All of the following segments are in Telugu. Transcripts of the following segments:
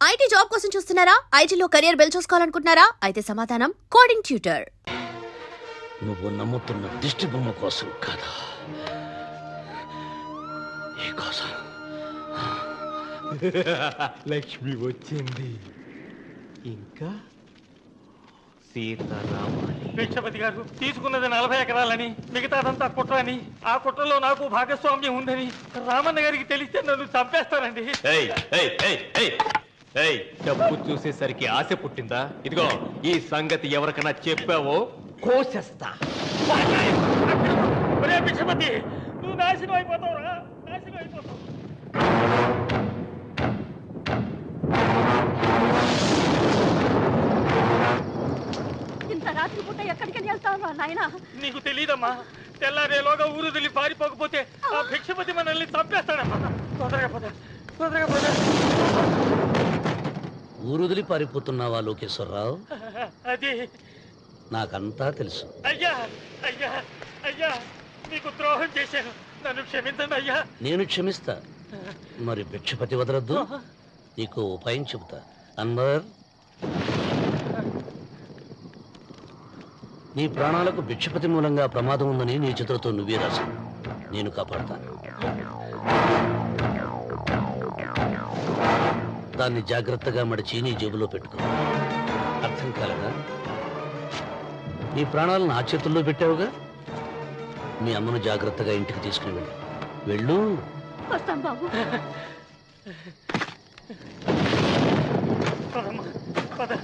ఐటీ జాబ్ కోసం చూస్తున్నారా? ఐటీలో కెరియర్ బిల్డ్ చూసుకోవాలనుకుంటున్నారా? అయితే సమాధానం కోడింగ్ ట్యూటర్ నువ్వు నమ్ముతున్న దిష్టి బొమ్మ కోసం కాదా? ఈ కోసం. లక్ష్మి వచ్చింది. ఇంకా? సీత రావాలి భిక్షపతి గారు తీసుకున్నది నలభై ఎకరాలని మిగతాదంతా కుట్ర అని ఆ కుట్రలో నాకు భాగస్వామ్యం ఉందని రామన్న గారికి తెలిస్తే నన్ను చంపేస్తారండి. ఏయ్, డబ్బు చూసేసరికి ఆశ పుట్టిందా? ఇదిగో ఈ సంగతి ఎవరికైనా చెప్పావో? కోసేస్తా. ఒరే భిక్షపతి నువ్వు నాశనం అయిపోతావురా నాశనం అయిపోతావు. ఇంత రాత్రి పూట ఎక్కడికి వెళ్తావా నాయనా? నీకు తెలియదమ్మా తెల్లారేలోగా ఊరు పారిపోకపోతే ఆ భిక్షపతి మనల్ని చంపేస్తాడమ్మా. తొందరగా పద తొందరగా పద. ఊరుదిలి పారిపోతున్నావా లోకేశ్వరరావు? అది నాకంతా తెలుసు. అయ్యా అయ్యా అయ్యా నీకు ద్రోహం చేశాను. నన్ను క్షమించండి అయ్యా. నేను క్షమిస్తా. మరి భిక్షపతి వదలద్దు. నీకు ఉపాయం చెబుతా. అన్వర్ నీ ప్రాణాలకు భిక్షపతి మూలంగా ప్రమాదం ఉందని నీ చేతులతో నువ్వే రాసు నేను కాపాడతాను. దాన్ని జాగ్రత్తగా మడిచి నీ జేబులో పెట్టుకో. అర్థం కాలేదా? నీ ప్రాణాలను ఆ చేతుల్లో పెట్టావుగా? మీ అమ్మను జాగ్రత్తగా ఇంటికి తీసుకుని వెళ్ళు. వెళ్ళు. వస్తాం బాబు. పద.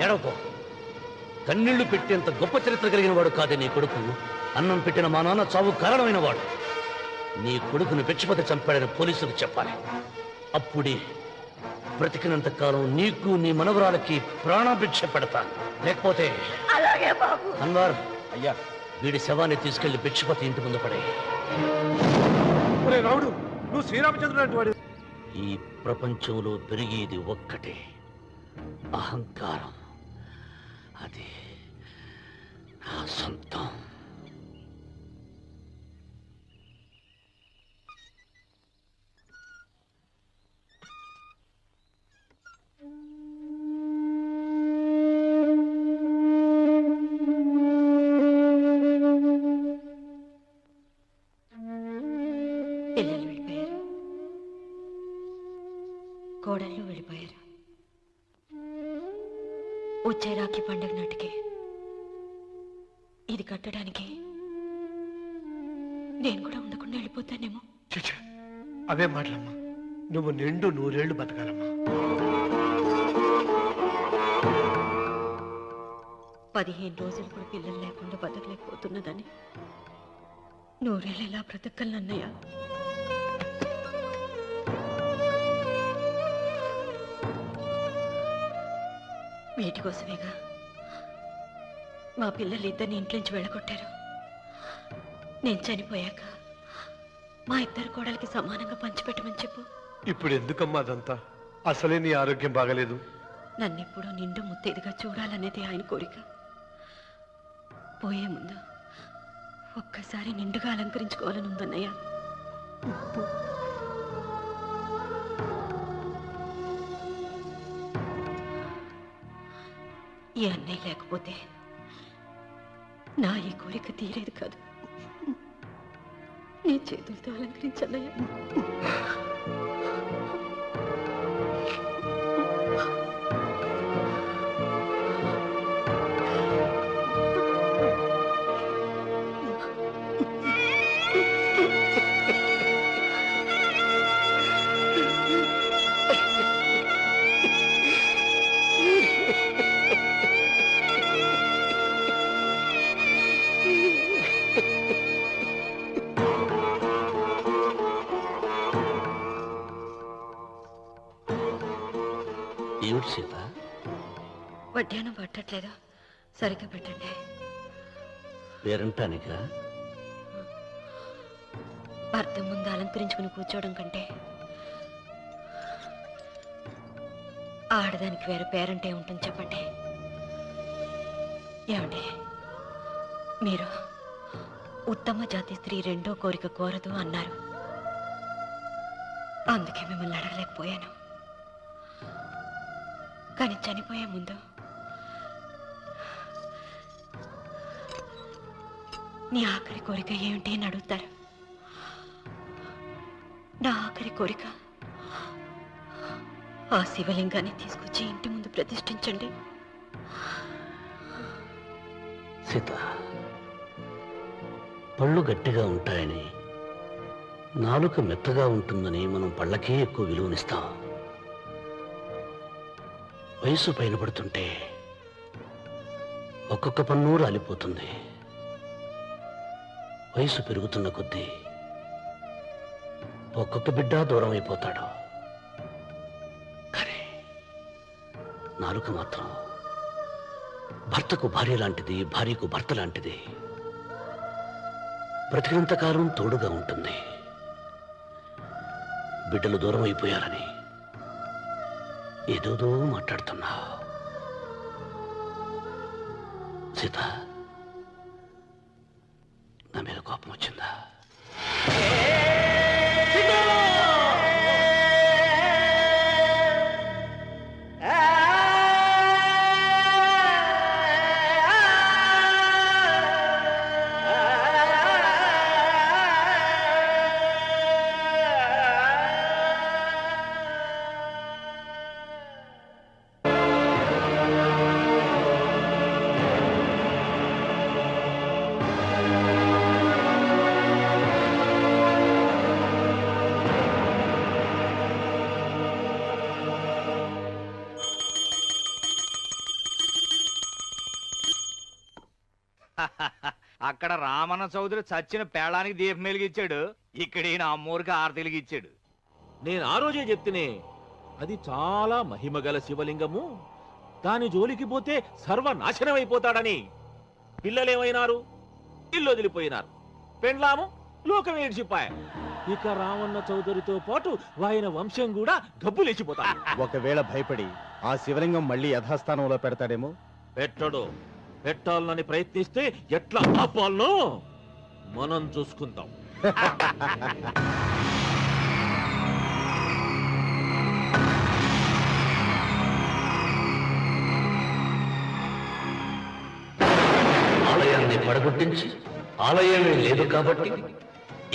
ఎడవకు కన్నీళ్ళు పెట్టేంత గొప్ప చరిత్ర కలిగిన వాడు కాదే నీ కొడుకు. అన్నం పెట్టిన మా నాన్న చావు కారణమైన వాడు. నీ కొడుకును పిచ్చిపతి చంపాడని పోలీసులకు చెప్పాలి. అప్పుడే బ్రతికినంత కాలం నీకు నీ మనవరాలకి ప్రాణభిక్ష పెడతాను లేకపోతే అలాగే బాబు. అన్వార్ అయ్యా. వీడి శవాన్ని తీసుకెళ్ళి పిచ్చిపతి ఇంటి ముందు పడే రావుడు నువ్వు శ్రీరామచంద్రుడు అంటే వాడు ఈ ప్రపంచంలో పెరిగేది ఒక్కటే. అహంకారం. అది నా సొంతం. పిల్లలు వెళ్ళిపోయారు కోడళ్ళు వెళ్ళిపోయారు వచ్చే రాఖీ పండుగ నాటికి ఇది కట్టడానికి నేను కూడా ఉండకుండా వెళ్ళిపోతానేమో. అవే మాటలమ్మా. నువ్వు నిండు నూరేళ్ళు బతకాలమ్మా. పదిహేను రోజులు కూడా పిల్లలు లేకుండా బతకలేకపోతున్నదని. నూరేళ్ళు ఎలా బ్రతకలన్నయ్య వీటి కోసమేగా? మా పిల్లలు ఇద్దరిని ఇంట్లోంచి వెళ్ళగొట్టారు. నేను చనిపోయాక మా ఇద్దరు కోడలికి సమానంగా పంచిపెట్టమని చెప్పు. ఇప్పుడు ఎందుకమ్మా అదంతా? అసలే నీ ఆరోగ్యం బాగలేదు. నన్నెప్పుడూ నిండు ముత్తేదిగా చూడాలనేది ఆయన కోరిక. పోయే ముందు ఒక్కసారి నిండుగా అలంకరించుకోవాలని ఉందన్నయ్య ఈ అన్నయ్య లేకపోతే నా ఈ కోరిక తీరేది కాదు. నీ చేతులతో అలంకరించన్నయ్య. వడ్డానం పట్టట్లేదా? సరిగ్గా పెట్టండి. పేరంటానిక? భర్త ముందు అలంకరించుకుని కూర్చోవడం కంటే ఆడదానికి వేరే పేరంటే ఉంటుంది చెప్పండి. ఏమండి? మీరు ఉత్తమ జాతి స్త్రీ రెండో కోరిక కోరదు అన్నారు. అందుకే మిమ్మల్ని అడగలేకపోయాను. కానీ చనిపోయే ముందు నీ ఆఖరి కోరిక ఏమిటి అని అడుగుతారు. నా ఆఖరి కోరిక ఆ శివలింగాన్ని తీసుకొచ్చి ఇంటి ముందు ప్రతిష్ఠించండి. సీత పళ్ళు గట్టిగా ఉంటాయని నాలుక మెత్తగా ఉంటుందని మనం పళ్ళకే ఎక్కువ విలువనిస్తాం. వయసు పైన పడుతుంటే ఒక్కొక్క పన్ను రాలిపోతుంది. వయసు పెరుగుతున్న కొద్దీ ఒక్కొక్క బిడ్డ దూరం అయిపోతాడు. కానీ నాలుక మాత్రం భర్తకు భార్య లాంటిది భార్యకు భర్త లాంటిది. బ్రతికినంత కాలం తోడుగా ఉంటుంది. బిడ్డలు దూరం అయిపోయారని ఏదోదో మాట్లాడుతున్నా సీత. అక్కడ రామన్న చౌదరి చచ్చిన పేళానికి దీపం వెలిగించాడు. ఇక్కడ ఈయన అమ్మూరికి ఆరతి వెలిగించాడు. నేను ఆ రోజే చెప్తేనే అది చాలా మహిమగల శివలింగము. దాని జోలికి పోతే సర్వనాశనం అయిపోతాడని. పిల్లలేమైనారు? ఇల్లు వదిలిపోయినారు. పెండ్లాము లోకం ఏడ్చిపాయ. ఇక రావణ చౌదరితో పాటు ఆయన వంశం కూడా గబ్బు లేచిపోతాడు ఒకవేళ భయపడి ఆ శివలింగం మళ్ళీ యథాస్థానంలో పెడతాడేమో? పెట్టడు. పెట్టాలని ప్రయత్నిస్తే ఎట్లా ఆపాలనో మనం చూసుకుందాం. ఆలయాన్ని పడగొట్టించి ఆలయమే లేదు కాబట్టి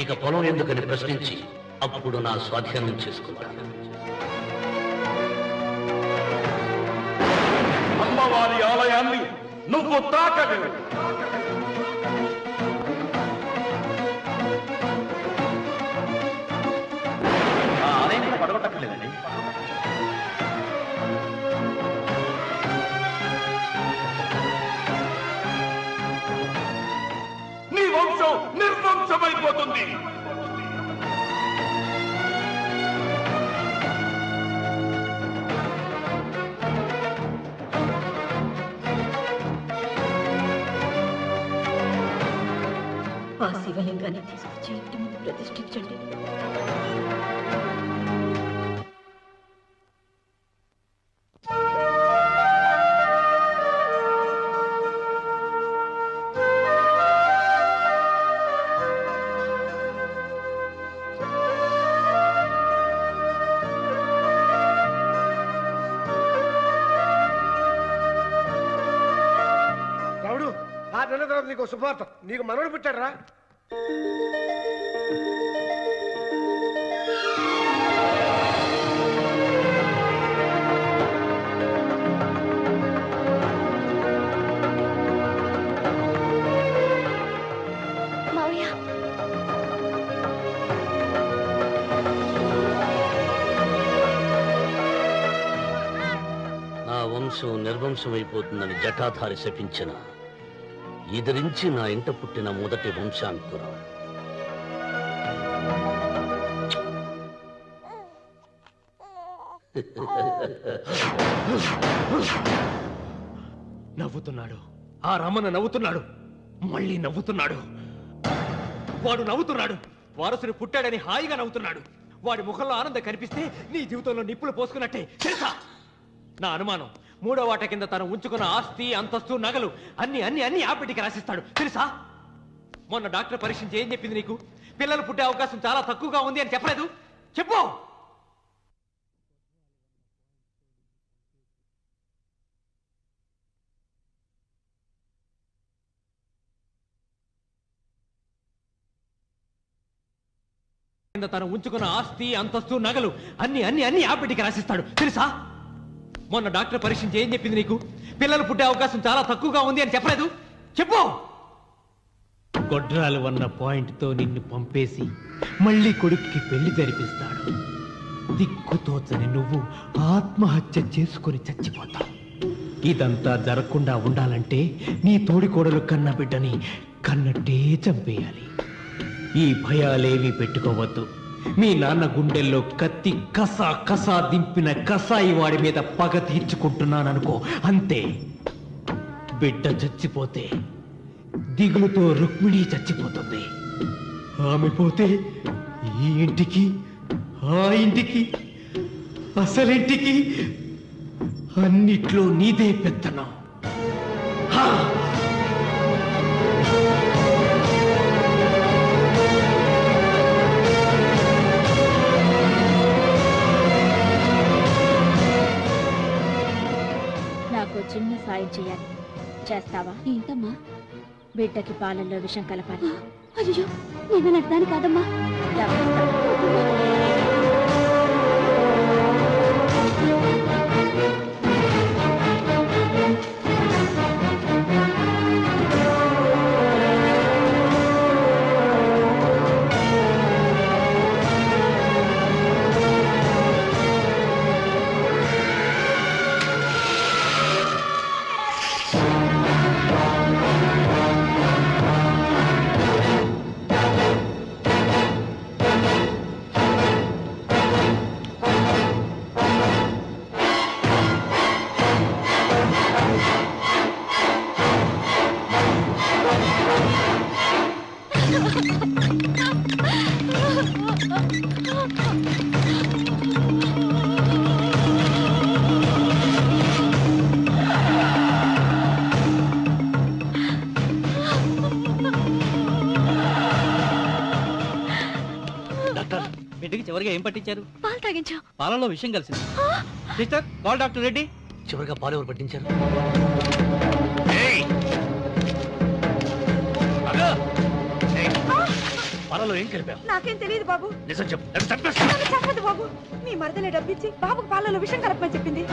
ఇక పొలం ఎందుకని ప్రశ్నించి అప్పుడు నా స్వాధీనం చేసుకుంటాను. అమ్మవారి ఆలయాన్ని నువ్వు తాకదు తర్వాత నీకు శుభార్త నీకు మనవడు పుట్టాడరా. మావయ్య. నా వంశం నిర్వంశం అయిపోతుందని జటాధారి శపించిన ఎదిరించి నా ఇంట పుట్టిన మొదటి వంశాంకురం నవ్వుతున్నాడు. ఆ రమణ నవ్వుతున్నాడు. మళ్ళీ నవ్వుతున్నాడు. వాడు నవ్వుతున్నాడు. వారసుని పుట్టాడని హాయిగా నవ్వుతున్నాడు. వాడి ముఖంలో ఆనందం కనిపిస్తే నీ జీవితంలో నిప్పులు పోసుకున్నట్టే. తెలుసా నా అనుమానం. మూడో వాట కింద తను ఉంచుకున్న ఆస్తి అంతస్తు నగలు అన్ని అన్ని అన్ని ఆ బిడ్డకి రాసిస్తాడు. తెలుసా? మొన్న డాక్టర్ పరీక్షించి ఏం చెప్పింది నీకు? పిల్లలు పుట్టే అవకాశం చాలా తక్కువగా ఉంది అని చెప్పలేదు? చెప్పు! కింద తను ఉంచుకున్న ఆస్తి అంతస్తు నగలు అన్ని అన్ని అన్ని ఆ బిడ్డకి రాసిస్తాడు. తెలుసా? మొన్న డాక్టర్ పరీక్షించి ఏం చెప్పింది నీకు? పిల్లలు పుట్టే అవకాశం చాలా తక్కువగా ఉంది అని చెప్పలేదు. చెప్పు. గొడ్రాలు అన్న పాయింట్తో నిన్ను పంపేసి మళ్ళీ కొడుక్కి పెళ్ళి జరిపిస్తాడు. దిక్కుతోచని నువ్వు ఆత్మహత్య చేసుకొని చచ్చిపోతావు. ఇదంతా జరగకుండా ఉండాలంటే నీ తోడికోడలు కన్న బిడ్డని కన్నట్టే చంపేయాలి. ఈ భయాలేవి పెట్టుకోవద్దు. మీ నాన్న గుండెల్లో కత్తి కసా కసా దింపిన కసాయి వాడి మీద పగ తీర్చుకుంటున్నాననుకో అంతే. బిడ్డ చచ్చిపోతే దిగులుతో రుక్మిణి చచ్చిపోతుంది. ఆమె పోతే ఈ ఇంటికి ఆ ఇంటికి అసలింటికి అన్నిట్లో నీదే పెత్తనం. సాయం చేయాలి. చేస్తావా? ఏంటమ్మా? బిడ్డకి పాలల్లో విషం కలపాలి. అయ్యో నేను అర్థాన్ని కాదమ్మా. చివరిగా ఏం పట్టించారు? పాలు తాగించు. పాలలో విషయం కలిసింది. Sister call doctor Reddy. చివరిగా పాలు ఎవరు పట్టించారు! పాలలో ఏం కలిపావు? నాకేం తెలియదు బాబు. నిజం చెప్పు. చెప్పదు బాబు. మీ మరదలే డబ్బిచ్చి బాబుకు పాలలో విషం కలపమని చెప్పింది.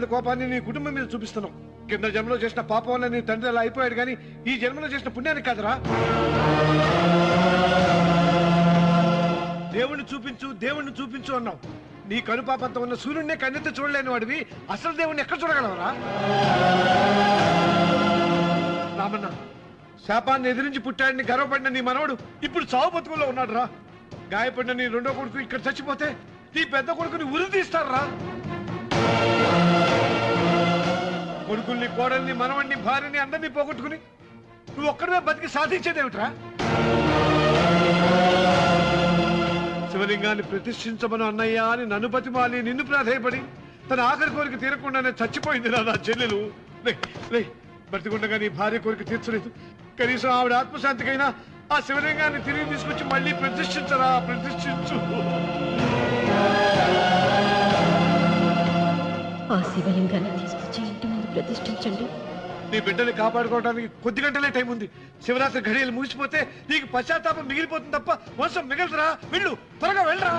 మీద కోపాన్ని నీ కుటుంబం మీద చూపిస్తున్నావు కింద జన్మలో చేసిన పాపం వల్ల నీ తండ్రి అలా అయిపోయాడు కానీ ఈ జన్మలో చేసిన పుణ్యానికి కాదురా. దేవుణ్ణి చూపించు దేవుణ్ణి చూపించు అన్నావు. నీ కనుపాపంతో ఉన్న సూర్యుడినే కన్నెత్తి చూడలేని వాడివి. అసలు దేవుణ్ణి ఎక్కడ చూడగలవరా? రామన్న శాపాన్ని ఎదిరించి పుట్టాడని గర్వపడిన నీ మనవడు ఇప్పుడు చావు బతుకుల్లో ఉన్నాడు రా గాయపడిన నీ రెండో కొడుకు ఇక్కడ చచ్చిపోతే నీ పెద్ద కొడుకుని ఉరి తీస్తారా? కొడుకుల్ని కోడల్ని మనవణ్ణి భార్యని అందరినీ పోగొట్టుకుని నువ్వు ఒక్కడమే బతికి సాధించేదేమిట్రా? శివలింగాన్ని ప్రతిష్ఠించమను అన్నయ్య అని నన్ను బతిమాలి నిన్ను ప్రాధేయపడి తన ఆఖరి కోరిక తీరకుండానే చచ్చిపోయింది నా నా చెల్లెలు. లే లే బ్రతికుండగా నీ భార్య కోరిక తీర్చలేదు. కనీసం ఆవిడ ఆత్మశాంతికైనా ఆ శివలింగాన్ని తిరిగి తీసుకొచ్చి మళ్ళీ ప్రతిష్ఠించరా ప్రతిష్ఠించు. ప్రతిష్ఠించండి నీ బిడ్డని కాపాడుకోవడానికి కొద్ది గంటలే టైం ఉంది. శివరాత్రి ఘడియలు ముగిసిపోతే నీకు పశ్చాత్తాపం మిగిలిపోతుంది తప్ప వంశం మిగలదురా. వెళ్ళు త్వరగా వెళ్ళరా.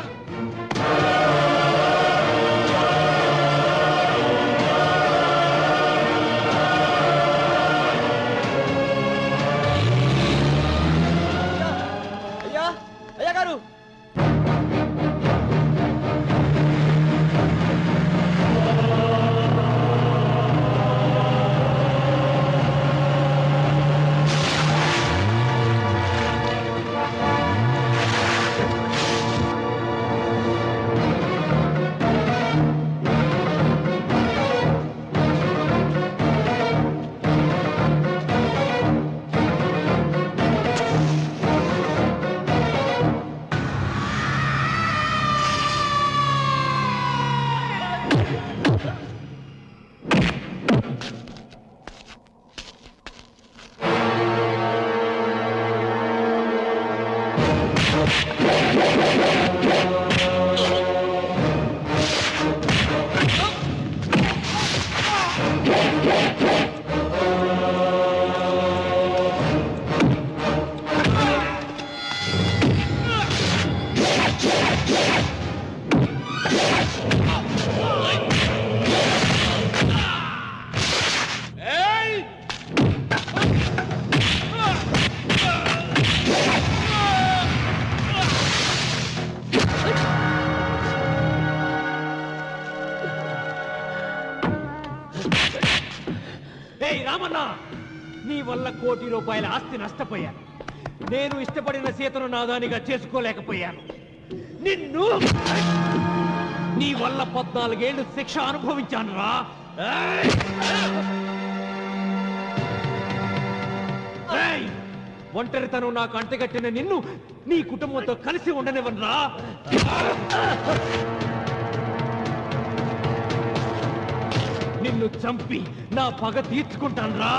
రూపాయల ఆస్తి నష్టపోయాను. నేను ఇష్టపడిన సీతను నాదానిగా చేసుకోలేకపోయాను. నిన్ను నీ వల్ల పద్నాలుగేళ్ళు శిక్ష అనుభవించాను రా. ఒంటరితనం నాకు అంటగట్టిన నిన్ను నీ కుటుంబంతో కలిసి ఉండనివ్వనురా నిన్ను చంపి నా పగ తీర్చుకుంటాను రా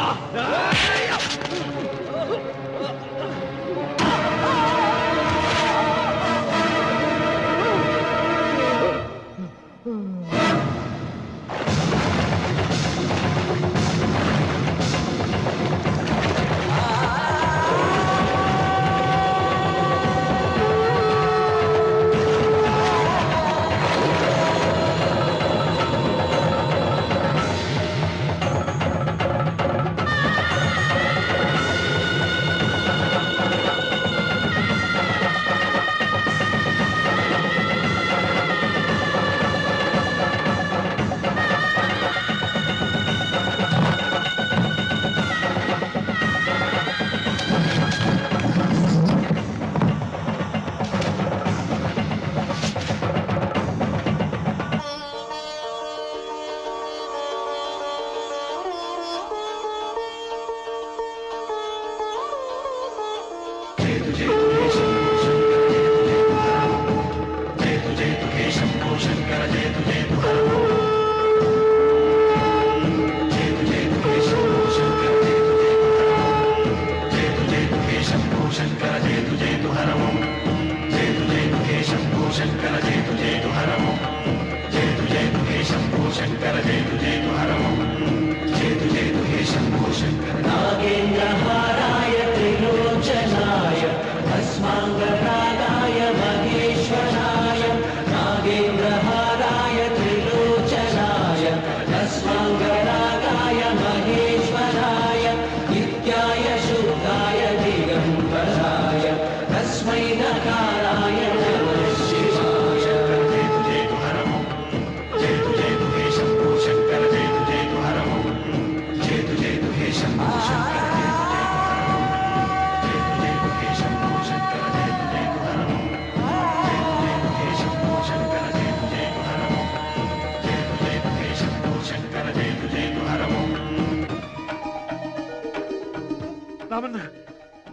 రామన్న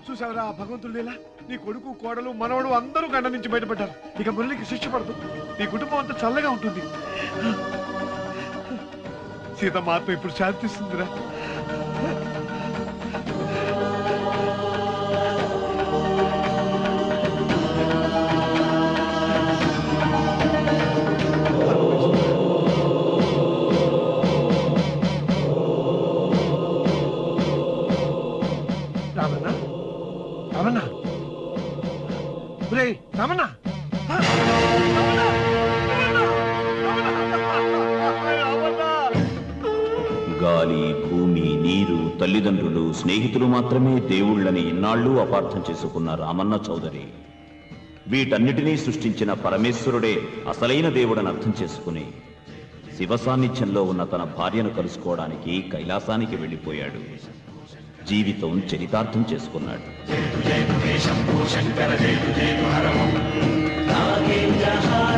చూసావరా ఆ భగవంతుడు నీ కొడుకు కోడలు మనవడు అందరూ గండ నుంచి బయటపడ్డారు. ఇక మురళికి శిక్ష పడదు. నీ కుటుంబం అంతా చల్లగా ఉంటుంది. సీత మాత్రం ఇప్పుడు శాంతిస్తుందిరా. ఒరేయ్, గాలి భూమి నీరు తల్లిదండ్రులు స్నేహితులు మాత్రమే దేవుళ్ళని ఇన్నాళ్ళు అపార్థం చేసుకున్న రామన్న చౌదరి. వీటన్నిటినీ సృష్టించిన పరమేశ్వరుడే అసలైన దేవుడని అర్థం చేసుకుని శివ సాన్నిధ్యంలో ఉన్న తన భార్యను కలుసుకోవడానికి కైలాసానికి వెళ్ళిపోయాడు. జీవితం చరితార్థం చేసుకున్నాడు. जय तु जय तु हे शम्भो शङ्कर जय तु जय तु हरमम् नागेन्द्रः